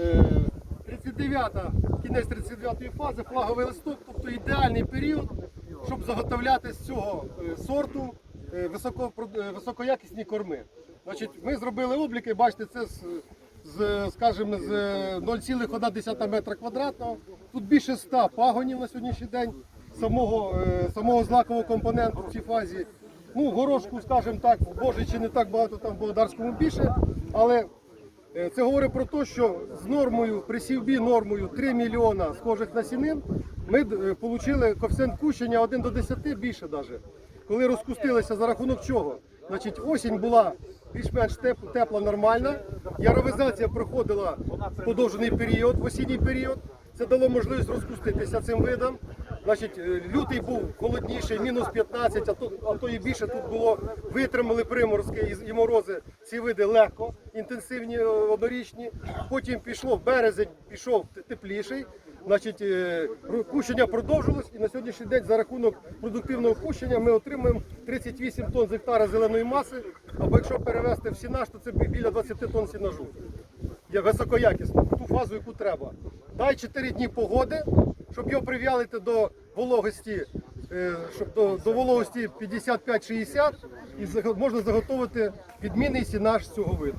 Е, 39-та, кінець 39-ї фази, флаговий листок, тобто ідеальний період, щоб заготовляти з цього е, сорту е, високо, е, високоякісні корми. Значить, ми зробили обліки, бачите, це з, з, скажімо, з 0,1 метра квадратного. Тут більше 100 пагонів на сьогоднішній день самого, е, самого злакового компоненту в цій фазі. Ну, горошку, скажімо так, боже, чи не так багато там в Володарському більше, але Е, Це говорить про те, що з нормою при сівбі нормою 3 мільйона схожих насінин ми е, отримали коефіцієнт кущення 1 до 10 більше навіть. Коли розкустилися за рахунок чого? Значить, осінь була більш-менш тепла, нормальна. Яровизація проходила в подовжений період, в осінній період. Це дало можливість розпуститися цим видам. Значить, е, лютий був холодніший, мінус 15, а то, а то і більше тут було. Витримали приморозки і, і морози. Ці види легко, інтенсивні, е, однорічні. Потім пішло в березень, пішов тепліший. Значить, е, кущення продовжилось, і на сьогоднішній день за рахунок продуктивного кущення ми отримуємо 38 тонн з гектара зеленої маси. Або якщо перевести в сінаж, то це біля 20 тонн сінажу є високоякісно, ту фазу, яку треба. Дай 4 дні погоди, щоб його прив'ялити до вологості, е, щоб до, до вологості 55-60 і можна заготовити відмінний сінаж цього виду.